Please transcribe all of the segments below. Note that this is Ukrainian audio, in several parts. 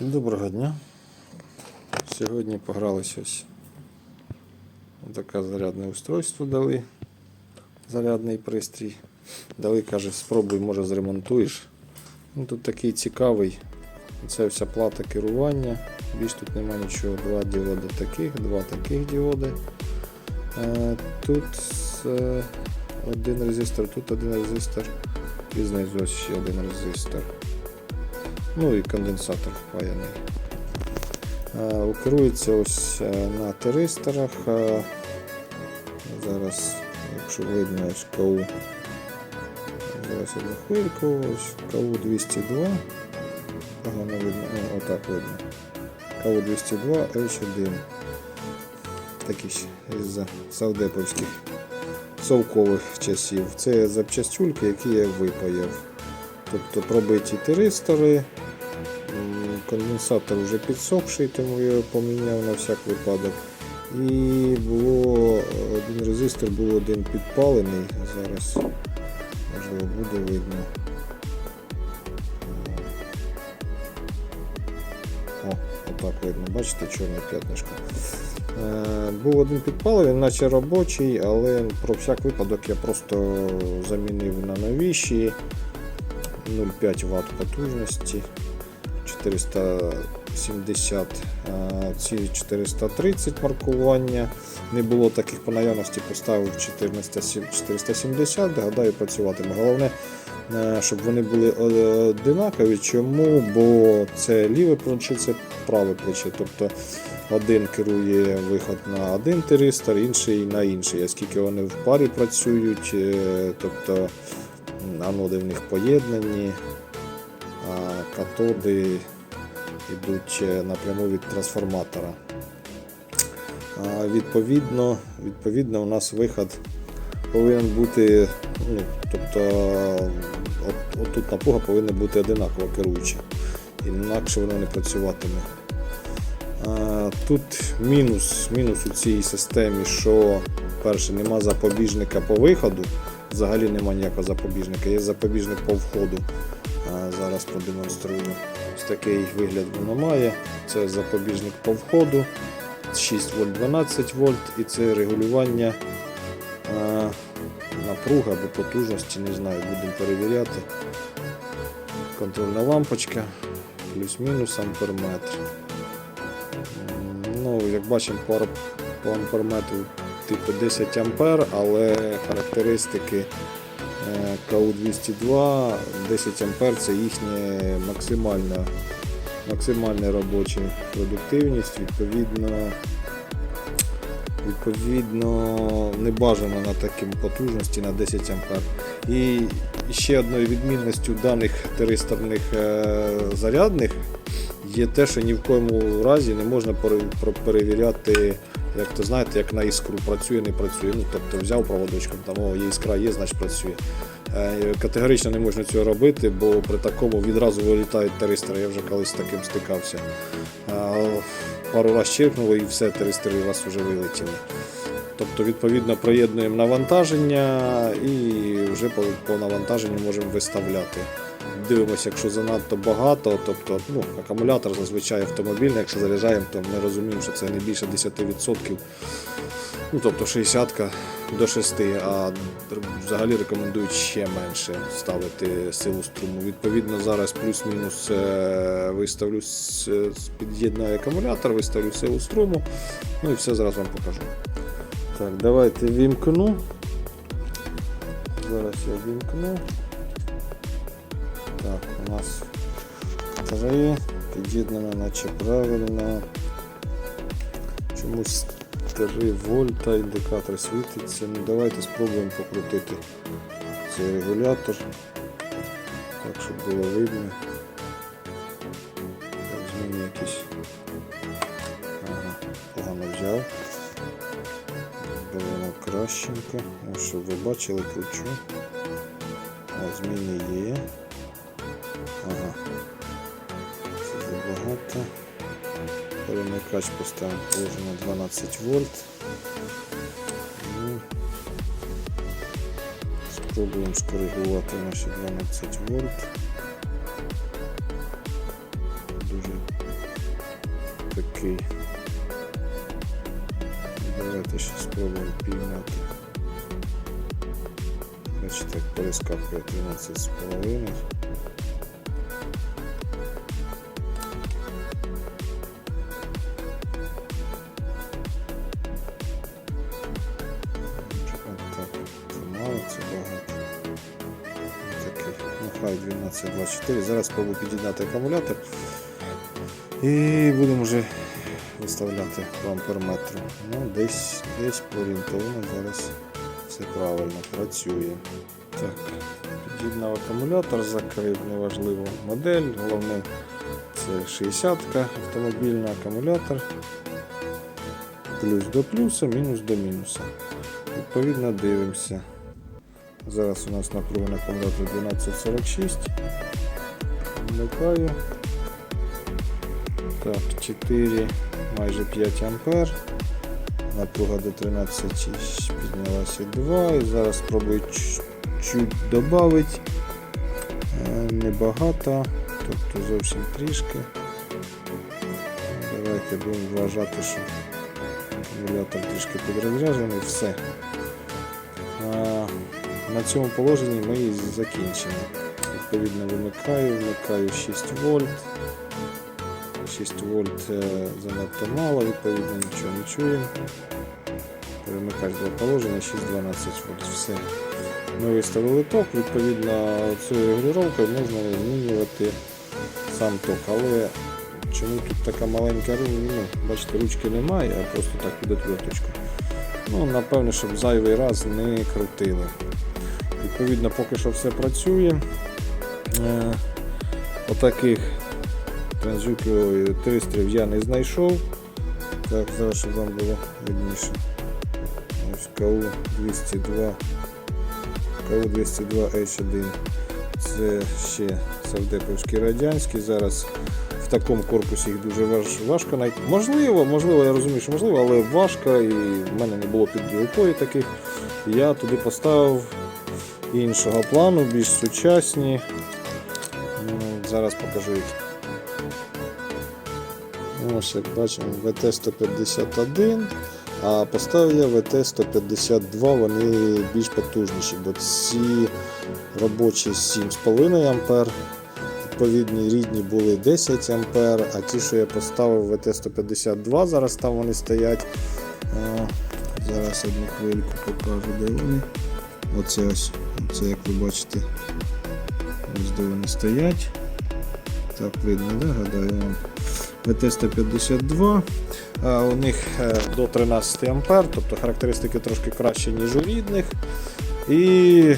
Доброго дня. Сьогодні погралися ось. Таке зарядне устройство дали. Зарядний пристрій. Дали, каже, спробуй, може зремонтуєш. Ну, тут такий цікавий. Це вся плата керування. Більш тут нема нічого. Два діоди таких, два таких діоди. Е, Тут е, один резистор, тут один резистор. І знизу ще один резистор. Ну і конденсатор впаяний. Е, Керується ось е, на теристорах. Е, Зараз, якщо видно, ось КУ. Зараз одну хвильку, ось КУ 202. Погано видно, ну, отак видно. КУ 202 H1. Такі із савдеповських совкових часів. Це запчастюльки, які я випаяв. Тобто пробиті теристори. Конденсатор вже підсохший, тому я його поміняв на всяк випадок. І було один резистор був один підпалений. Зараз можливо буде видно. О, отак видно, бачите, чорне п'ятнишко. Е, Був один підпалений, він наче робочий, але про всяк випадок я просто замінив на новіші 0,5 Вт потужності. 470, ці 430 маркування. Не було таких по наявності, поставив 14 470, гадаю, працюватиме. Головне, е, щоб вони були одинакові. Чому? Бо це ліве плече, це праве плече. Тобто один керує виход на один теристор, інший на інший. Оскільки вони в парі працюють, е, тобто аноди в них поєднані, а катоди йдуть е, напряму від трансформатора. Відповідно, відповідно, у нас виход повинен бути, ну, тобто от, отут напруга повинна бути одинакова керуюча, інакше воно не працюватиме. Тут мінус, мінус у цій системі, що перше, нема запобіжника по виходу, взагалі нема ніякого запобіжника, є запобіжник по входу. Зараз продемонструю. Ось такий вигляд воно має. Це запобіжник по входу, 6 вольт 12 вольт і це регулювання а, напруги або потужності, не знаю, будемо перевіряти. Контрольна лампочка, плюс-мінус амперметр. Ну, як бачимо, по, амперметру типу 10 ампер, але характеристики е, КУ-202, 10 ампер це їхня максимальна, максимальна робоча продуктивність, відповідно, відповідно не бажано на такій потужності на 10 ампер. І ще одною відмінністю даних теристорних е, зарядних є те, що ні в коєму разі не можна перевіряти, як то знаєте, як на іскру працює, не працює. Ну, тобто взяв проводочком, там о, є іскра, є, значить працює. Е, Категорично не можна цього робити, бо при такому відразу вилітають теристори. Я вже колись з таким стикався. Е, Пару раз черкнуло і все, теристори у вас вже вилетіли. Тобто, відповідно, приєднуємо навантаження і вже по навантаженню можемо виставляти. Дивимося, якщо занадто багато, тобто ну, акумулятор зазвичай автомобільний, якщо заряджаємо, то ми розуміємо, що це не більше 10%, ну, тобто 60 до 6, а взагалі рекомендують ще менше ставити силу струму. Відповідно, зараз плюс-мінус е, виставлю, е, під'єднаю акумулятор, виставлю силу струму, ну і все зараз вам покажу. Так, давайте вімкну. Зараз я вімкну. У нас три. Під'єднано наче правильно. Чомусь 3 вольта, індикатор світиться. Ну давайте спробуємо покрутити цей регулятор. Так, щоб було видно. Так, зміни якісь. Ага, погано взяв. Беремо кращенько. Щоб ви бачили, кручу. Зміни є. Перемикач поставимо положено 12 вольт. Ну, Спробуємо скоригувати наші 12 вольт. Дуже такий. Давайте ще спробуємо піймати. Бачите, так перескакує 13,5. 12,24. Зараз спробую під'єднати акумулятор. І будемо вже виставляти по. Ну, десь, десь орієнтовно зараз все правильно працює. Так, під'єднав акумулятор, закрив неважливу модель. Головне це 60-ка автомобільний акумулятор. Плюс до плюса, мінус до мінуса. Відповідно дивимося. Зараз у нас напруга на акумуляторі 1246. Вмикаю. Так, 4, майже 5 ампер. Напруга до 13 піднялася 2. І зараз спробую чуть додати. Небагато, тобто зовсім трішки. Давайте будемо вважати, що акумулятор трішки підрозряджений, все. На цьому положенні ми і закінчимо. Відповідно вимикаю, вмикаю 6 вольт. 6 вольт е, занадто мало, відповідно нічого не чуємо. Перемикач два положення, 6-12 вольт. Все. Ми виставили ток, відповідно цією регулюванкою можна змінювати сам ток. Але чому тут така маленька ну, бачите, ручки немає, а просто так під отверточку. Ну, напевно, щоб зайвий раз не крутили. Відповідно, поки що все працює. Е, отаких транзюків тристрів я не знайшов. Так, зараз щоб вам було видніше. Ось КУ 202. КУ 202 H1. Це ще Савдеповський радянський. Зараз в такому корпусі їх дуже важ- важко знайти. Можливо, можливо, я розумію, що можливо, але важко і в мене не було під рукою таких. Я туди поставив іншого плану, більш сучасні. Ну, Зараз покажу їх. Ось як бачимо ВТ-151, а поставив я ВТ-152, вони більш потужніші, бо ці робочі 7,5 А, відповідні рідні були 10 А, а ті, що я поставив ВТ-152, зараз там вони стоять. А, Зараз одну хвильку покажу, де вони. Оце ось, оце як ви бачите, ось де вони стоять. Так видно, да? гадаю вам. ВТ-152. А, У них е, до 13 А, тобто характеристики трошки кращі, ніж у рідних. І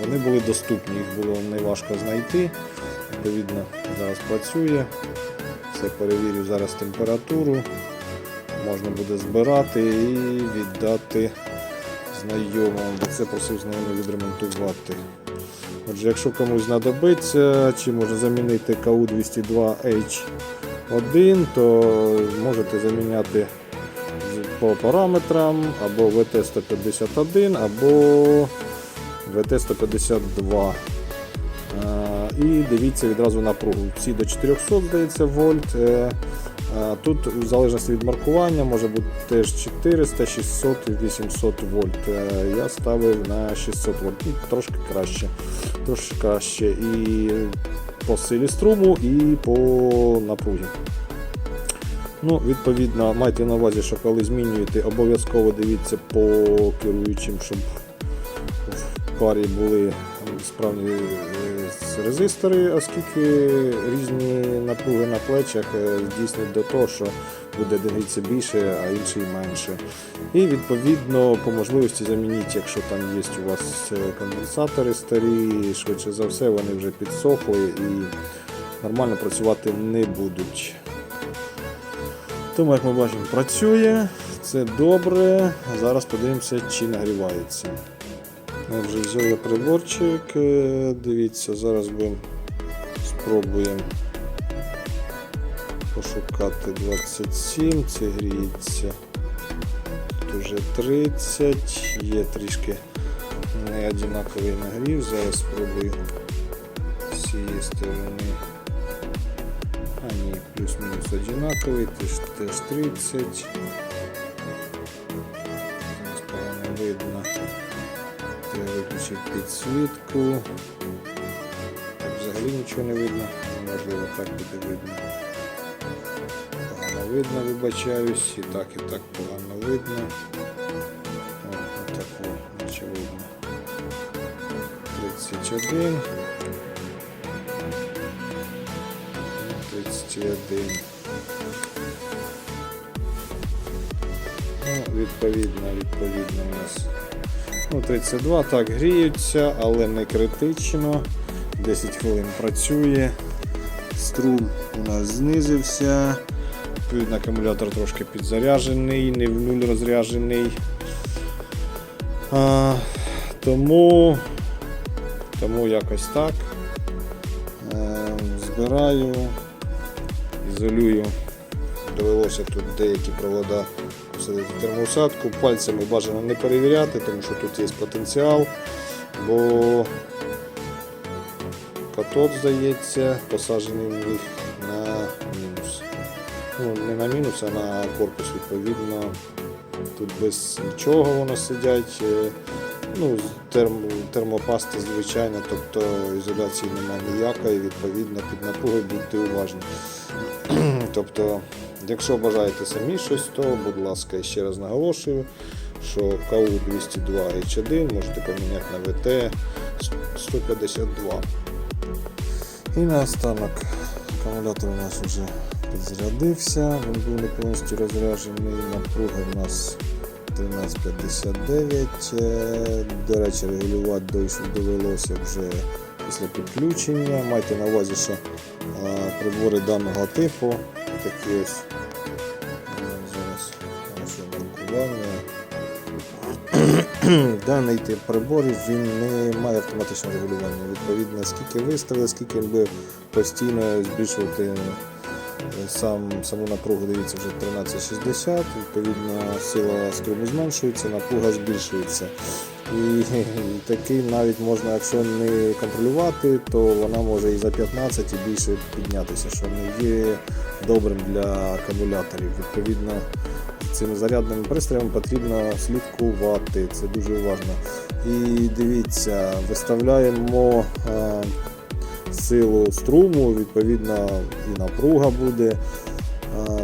вони були доступні, їх було неважко знайти. Відповідно, зараз працює. Все перевірю зараз температуру. Можна буде збирати і віддати знайомим, бо це просив знайомий відремонтувати. Отже, якщо комусь знадобиться, чи може замінити КУ-202H1, то можете заміняти по параметрам або ВТ-151, або ВТ-152. Е, І дивіться відразу напругу. Ці до 400, здається, вольт. Тут, в залежності від маркування, може бути теж 400, 600 і 800 вольт. Е, Я ставив на 600 вольт. І трошки краще. Трошки краще і по силі струму, і по напругі. Ну, відповідно, майте на увазі, що коли змінюєте, обов'язково дивіться по керуючим, щоб в парі були справні е, резистори, оскільки різні напруги на плечах е, здійснюють до того, що буде один грітися більше, а інший менше. І відповідно по можливості замініть, якщо там є у вас е, конденсатори старі, швидше за все вони вже підсохли і нормально працювати не будуть. Тому, як ми бачимо, працює, це добре. Зараз подивимося, чи нагрівається. Отже, взяв я приборчик. е, Дивіться, зараз будемо спробуємо пошукати 27, це гріється. Тут вже 30, є трішки не однаковий нагрів. Зараз спробую з сторони. А Они плюс-минус одинаковые, теж, теж 30. Я підсвітку. Так взагалі нічого не видно. Можливо, так буде видно. Погано видно, вибачаюсь. І так, і так погано видно. О, отако, наче видно. 31. 31. Ну, відповідно, відповідно у нас. Ну, 32 так гріються, але не критично. 10 хвилин працює. Струм у нас знизився. Відповідно, акумулятор трошки підзаряджений, не в нуль розряджений. А, тому, тому якось так. Е, збираю, ізолюю. Довелося тут деякі провода всадити термоусадку. Пальцями бажано не перевіряти, тому що тут є потенціал, бо катод, здається, посаджений в них на мінус. Ну, не на мінус, а на корпус, відповідно. Тут без нічого воно сидять. Е, Ну, терм, термопаста звичайна, тобто ізоляції немає ніякої, відповідно, під напругою будьте уважні. тобто, якщо бажаєте самі щось, то, будь ласка, ще раз наголошую, що КУ 202 H1 можете поміняти на ВТ 152. І наостанок акумулятор у нас вже підзарядився, він був не повністю розряджений, напруга у нас 1359. Е, До речі, регулювати довелося вже після підключення. Майте на увазі, що е, прибори даного типу такі ось е, зараз наше маркування. Даний тип приборів він не має автоматичного регулювання. Відповідно, скільки виставили, скільки буде постійно збільшувати е, сам, саму напругу, дивіться, вже 1360, відповідно, сила струму зменшується, напруга збільшується. І, такий навіть можна, якщо не контролювати, то вона може і за 15 і більше піднятися, що не є добрим для акумуляторів. Відповідно, цими зарядними пристроями потрібно слідкувати, це дуже уважно. І дивіться, виставляємо е, силу струму, відповідно і напруга буде.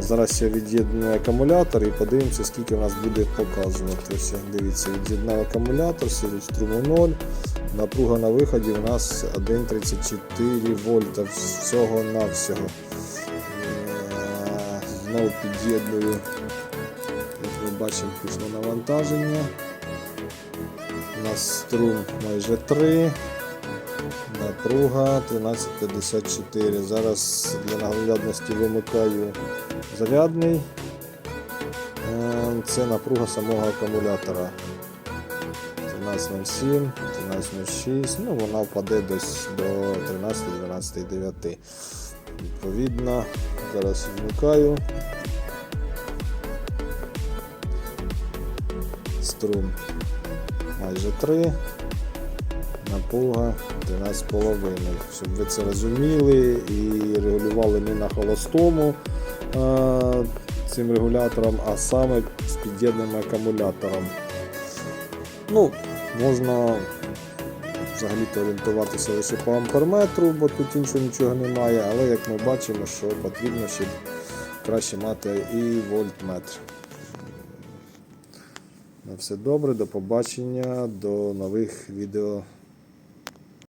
Зараз я від'єдную акумулятор і подивимося, скільки у нас буде показувати. Дивіться, від'єднав акумулятор, силу струму 0. Напруга на виході у нас 1,34 вольта всього на всього. Знову під'єдную. Як ми бачимо, пішло навантаження. У нас струм майже 3. Напруга 1354. Зараз для наглядності вимикаю зарядний. Е, Це напруга самого акумулятора. 1307, 1306, ну вона впаде десь до 13, 12, 9. Відповідно, зараз вмикаю. Струм майже 3 напруга 13,5. Щоб ви це розуміли і регулювали не на холостому цим регулятором, а саме з під'єднаним акумулятором. Ну, можна взагалі-то орієнтуватися лише по амперметру, бо тут іншого нічого немає, але як ми бачимо, що потрібно ще краще мати і вольтметр. На все добре, до побачення, до нових відео.